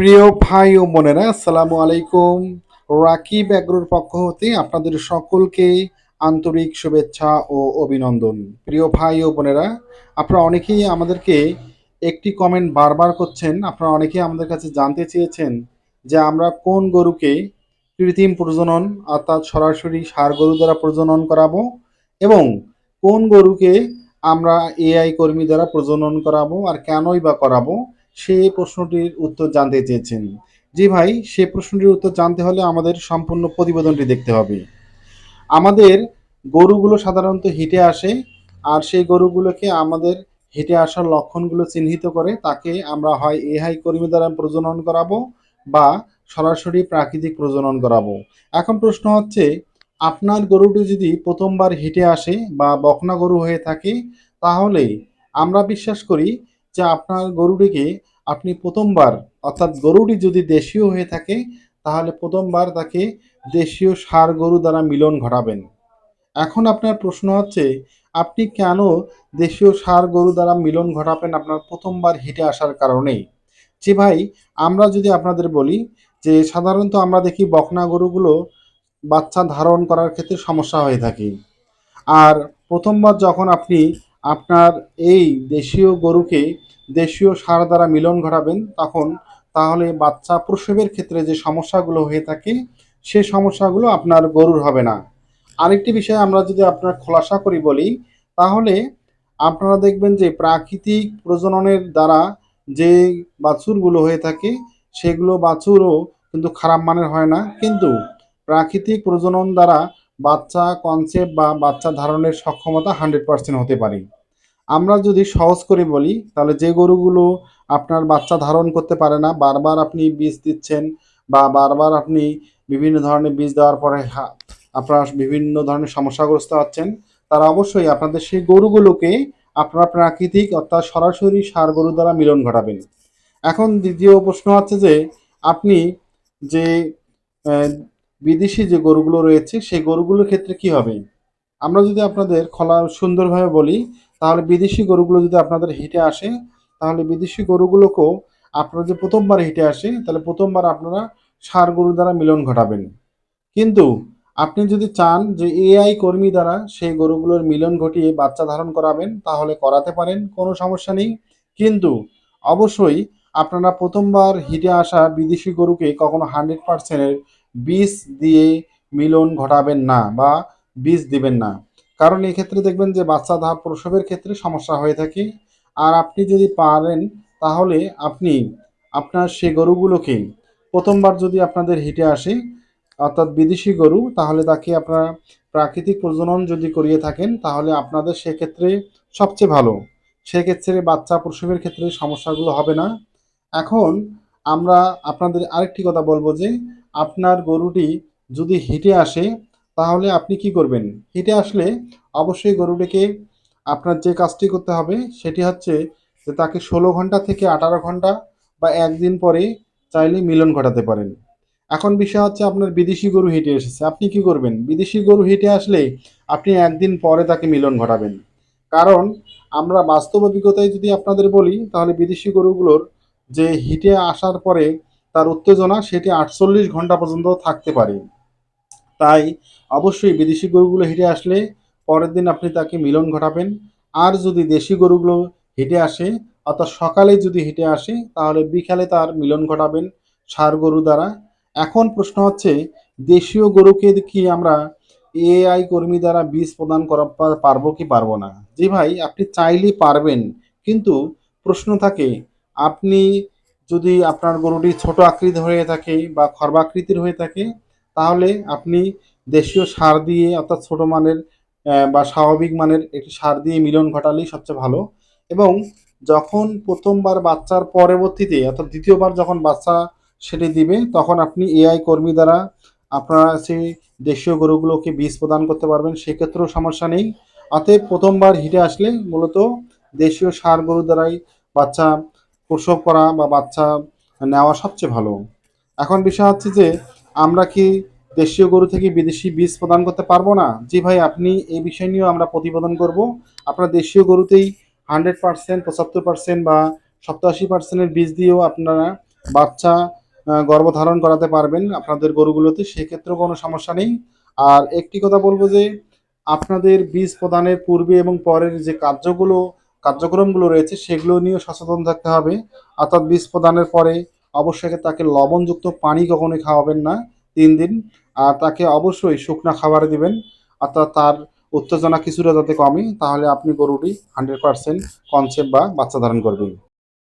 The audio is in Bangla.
প্রিয় ভাই ও বোনেরা, আসসালামু আলাইকুম। রাকিব অ্যাগ্রোর পক্ষ হতে আপনাদের সকলকে আন্তরিক শুভেচ্ছা ও অভিনন্দন। প্রিয় ভাই ও বোনেরা, আপনারা অনেকেই আমাদেরকে একটি কমেন্ট বারবার করছেন। আপনারা অনেকেই আমাদের কাছে জানতে চেয়েছেন যে আমরা কোন গরুকে কৃত্রিম প্রজনন অর্থাৎ সরাসরি সার গরু দ্বারা প্রজনন করাবো এবং কোন গরুকে আমরা এআই কর্মী দ্বারা প্রজনন করাবো আর কেনই বা করাবো সেই প্রশ্নটির উত্তর জানতে চেয়েছেন। জি ভাই, সে প্রশ্নটির উত্তর জানতে হলে আমাদের সম্পূর্ণ প্রতিবেদনটি দেখতে হবে। আমাদের গরুগুলো সাধারণত হেঁটে আসে আর সেই গরুগুলোকে আমাদের হেঁটে আসার লক্ষণগুলো চিহ্নিত করে তাকে আমরা হয় এআই কর্মী দ্বারা প্রজনন করাবো বা সরাসরি প্রাকৃতিক প্রজনন করাবো। এখন প্রশ্ন হচ্ছে, আপনার গরুটি যদি প্রথমবার হেঁটে আসে বা বকনা গরু হয়ে থাকে, তাহলে আমরা বিশ্বাস করি যে আপনার গরুটিকে আপনি প্রথমবার, অর্থাৎ গরুটি যদি দেশীয় হয়ে থাকে, তাহলে প্রথমবার তাকে দেশীয় সার গরু দ্বারা মিলন ঘটাবেন। এখন আপনার প্রশ্ন হচ্ছে, আপনি কেন দেশীয় সার গরু দ্বারা মিলন ঘটাবেন আপনার প্রথমবার হিটে আসার কারণে? জি ভাই, আমরা যদি আপনাদের বলি যে সাধারণত আমরা দেখি বকনা গরুগুলো বাচ্চা ধারণ করার ক্ষেত্রে সমস্যা হয়ে থাকে। আর প্রথমবার যখন আপনি আপনার এই দেশীয় গরুকে দেশীয় সার দ্বারা মিলন ঘটাবেন, তখন তাহলে বাচ্চা প্রসবের ক্ষেত্রে যে সমস্যাগুলো হয়ে থাকে, সে সমস্যাগুলো আপনার গরুর হবে না। আরেকটি বিষয় আমরা যদি আপনার খোলাসা করি বলি, তাহলে আপনারা দেখবেন যে প্রাকৃতিক প্রজননের দ্বারা যে বাছুরগুলো হয়ে থাকে, সেগুলো বাছুরও কিন্তু খারাপ মানের হয় না। কিন্তু প্রাকৃতিক প্রজনন দ্বারা বাচ্চা কনসেপ্ট বা বাচ্চা ধারণের সক্ষমতা হান্ড্রেড পার্সেন্ট হতে পারে। আমরা যদি সহজ করে বলি, তাহলে যে গরুগুলো আপনার বাচ্চা ধারণ করতে পারে না, বারবার আপনি বীজ দিচ্ছেন বা বারবার আপনি বিভিন্ন ধরনের বীজ দেওয়ার পরে আপনার বিভিন্ন ধরনের সমস্যাগ্রস্ত হচ্ছেন, তারা অবশ্যই আপনাদের সেই গরুগুলোকে আপনারা প্রাকৃতিক অর্থাৎ সরাসরি সার গরু দ্বারা মিলন ঘটাবেন। এখন দ্বিতীয় প্রশ্ন হচ্ছে যে, আপনি যে বিদেশি যে গরুগুলো রয়েছে, সেই গরুগুলোর ক্ষেত্রে কি হবে? আমরা যদি আপনাদের খোলা সুন্দরভাবে বলি, তাহলে বিদেশি গরুগুলো যদি আপনাদের হিটে আসে, তাহলে বিদেশি গরুগুলোকেও আপনারা যে প্রথমবার হিটে আসে, তাহলে প্রথমবার আপনারা সার গরু দ্বারা মিলন ঘটাবেন। কিন্তু আপনি যদি চান যে এআই কর্মী দ্বারা সেই গরুগুলোর মিলন ঘটিয়ে বাচ্চা ধারণ করাবেন, তাহলে করাতে পারেন, কোনো সমস্যা নেই। কিন্তু অবশ্যই আপনারা প্রথমবার হিটে আসা বিদেশি গরুকে কখনো হান্ড্রেড পার্সেন্টের বীজ দিয়ে মিলন ঘটাবেন না বা বীজ দিবেন না। কারণ এক্ষেত্রে দেখবেন যে বাচ্চা ধাপ প্রসবের ক্ষেত্রে সমস্যা হয়ে থাকে। আর আপনি যদি পারেন, তাহলে আপনি আপনার সে গরুগুলোকে প্রথমবার যদি আপনাদের হিটে আসে, অর্থাৎ বিদেশি গরু, তাহলে তাকে আপনারা প্রাকৃতিক প্রজনন যদি করিয়ে থাকেন, তাহলে আপনাদের সেক্ষেত্রে সবচেয়ে ভালো। সেক্ষেত্রে বাচ্চা প্রসবের ক্ষেত্রে সমস্যাগুলো হবে না। এখন আমরা আপনাদের আরেকটি কথা বলব যে আপনার গরুটি যদি হেঁটে আসে, তাহলে আপনি কি করবেন? হেঁটে আসলে অবশ্যই গরুটিকে আপনার যে কাজটি করতে হবে, সেটি হচ্ছে যে তাকে ষোলো ঘণ্টা থেকে আঠারো ঘণ্টা বা একদিন পরে চাইলে মিলন ঘটাতে পারেন। এখন বিষয় হচ্ছে আপনার বিদেশি গরু হেঁটে এসেছে, আপনি কি করবেন? বিদেশি গরু হেঁটে আসলে আপনি একদিন পরে তাকে মিলন ঘটাবেন। কারণ আমরা বাস্তব অভিজ্ঞতায় যদি আপনাদের বলি, তাহলে বিদেশি গরুগুলোর যে হিটে আসার পরে তার উত্তেজনা সেটি আটচল্লিশ ঘণ্টা পর্যন্ত থাকতে পারে। তাই অবশ্যই বিদেশি গরুগুলো হেঁটে আসলে পরের দিন আপনি তাকে মিলন ঘটাবেন। আর যদি দেশি গরুগুলো হেঁটে আসে, অর্থাৎ সকালে যদি হেঁটে আসে, তাহলে বিকালে তার মিলন ঘটাবেন ষাঁড় গরু দ্বারা। এখন প্রশ্ন হচ্ছে, দেশীয় গরুকে কি আমরা এআই কর্মী দ্বারা বীজ প্রদান করা পারব কি পারব না? জি ভাই, আপনি চাইলেই পারবেন। কিন্তু প্রশ্ন থাকে, আপনি যদি আপনার গরুটি ছোট আকৃতি হয়ে থাকে বা খর্বাকৃতির হয়ে থাকে, তাহলে আপনি দেশীয় সার দিয়ে, অর্থাৎ ছোট মানের বা স্বাভাবিক মানের একটি সার দিয়ে মিলন ঘটালেই সবচেয়ে ভালো। এবং যখন প্রথমবার বাচ্চার পরবর্তীতে, অর্থাৎ দ্বিতীয়বার যখন বাচ্চা সেটি দিবে, তখন আপনি এআই কর্মী দ্বারা আপনারা সেই দেশীয় গরুগুলোকে বীজ প্রদান করতে পারবেন, সেক্ষেত্রেও সমস্যা নেই। অতএব প্রথমবার হিটে আসলে মূলত দেশীয় সার গরু দ্বারাই বাচ্চা প্রসব করা বা বাচ্চা নেওয়া সবচেয়ে ভালো। এখন বিষয় হচ্ছে যে, আমরা কি দেশীয় গরু থেকে বিদেশি বীজ প্রদান করতে পারব না? জি ভাই, আপনি এই বিষয় নিয়েও আমরা প্রতিবেদন করব। আপনার দেশীয় গরুতেই হান্ড্রেড পার্সেন্ট পঁচাত্তর পার্সেন্ট বা সপ্তাশি পার্সেন্টের বীজ দিয়েও আপনারা বাচ্চা গর্ভধারণ করাতে পারবেন আপনাদের গরুগুলোতে, সেক্ষেত্রেও কোনো সমস্যা নেই। আর একটি কথা বলব যে, আপনাদের বীজ প্রদানের পূর্বে এবং পরের যে কার্যগুলো কার্যক্রমগুলো রয়েছে, সেগুলো নিয়েও সচেতন থাকতে হবে। অর্থাৎ বীজ প্রদানের পরে অবশ্যই তাকে লবণযুক্ত পানি কখনোই খাওয়াবেন না তিন দিন। আর তাকে অবশ্যই শুকনা খাবার দিবেন। অর্থাৎ তার উত্তেজনা কিছুটা যাতে কমে, তাহলে আপনি গরুটি হান্ড্রেড পারসেন্ট কনসেপ্ট বা বাচ্চা ধারণ করবেন।